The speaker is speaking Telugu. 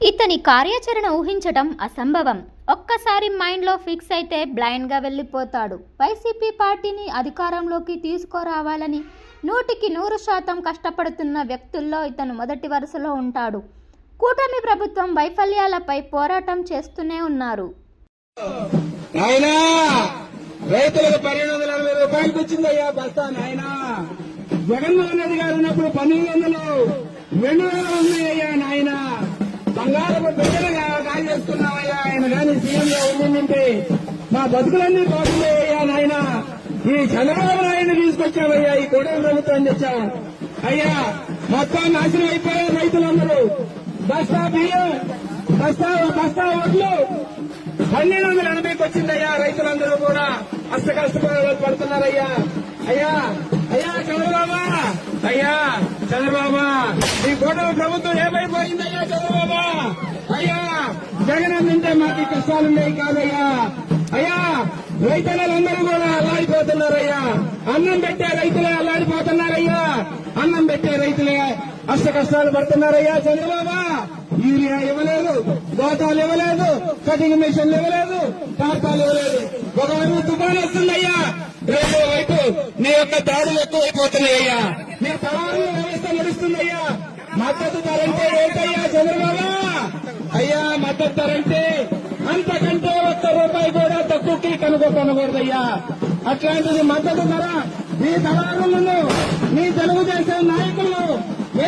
ఇతని కార్యాచరణ ఊహించటం అసంభవం. ఒక్కసారి మైండ్లో ఫిక్స్ అయితే బ్లైండ్గా వెళ్ళిపోతాడు. వైసీపీ పార్టీని అధికారంలోకి తీసుకురావాలని నూటికి నూరు శాతం కష్టపడుతున్న వ్యక్తుల్లో ఇతను మొదటి వరుసలో ఉంటాడు. కూటమి ప్రభుత్వం వైఫల్యాలపై పోరాటం చేస్తూనే ఉన్నారు. రైతులకు పన్నెండు వందల అరవై రూపాయలకు వచ్చిందయ్యా బస్తా నాయన! జగన్మోహన్ రెడ్డి గారు ఉన్నప్పుడు పన్నెండు వందలు రెండు వేలు ఉన్నాయ్యా కాల్ ఆయన కానీ సీఎంగా ఉండిందంటే మా బతుకులన్నీ బాగున్నాయ్యా నాయన? ఈ చంద్రబాబు నాయుడు తీసుకొచ్చామయ్యా ఈ కూటమి ప్రభుత్వం తెచ్చాం అయ్యా మొత్తం నాశనం అయిపోయారు రైతులందరూ. బస్తా బియ్యం బస్తా బస్తా ఓట్లు. పన్నెండు వందల ఎనభైకి వచ్చిందయ్యా రైతులందరూ కూడా. అష్ట కష్టపడి పడుతున్నారయ్యా. అయ్యా అయ్యా చంద్రబాబా అయ్యా చంద్రబాబా ఈ కూటమి ప్రభుత్వం ఏమైపోయిందయ్యా చంద్రబాబా? అయ్యా జగన్ అంటే మాకు కష్టాలున్నాయి కాదయ్యా. అయ్యా రైతులందరూ కూడా అల్లాడిపోతున్నారయ్యా. అన్నం పెట్టే రైతులే అల్లాడిపోతున్నారయ్యా. అన్నం పెట్టే రైతులే అష్ట కష్టాలు పడుతున్నారయ్యా చంద్రబాబా. యూరియా ఇవ్వలేదు గోతాలు ఇవ్వలేదు కటింగ్ మిషన్లు ఇవ్వలేదు టాటాలు ఇవ్వలేదు. ఒకవైపు తుఫాను వస్తుందయ్యా. రెండో వైపు నీ యొక్క దాడులు ఎక్కువైపోతున్నాయ్యా నీ తవారు వ్యవస్థ నడుస్తుందయ్యా. మద్దతు ధర అంటే ఏంటయ్యా చంద్రబాబు? అయ్యా అంతకంటే ఒక్క రూపాయి కూడా తక్కువకి కనుగో అట్లాంటిది మద్దతు ధర మీ దళారులను మీ తెలుగుదేశం నాయకులు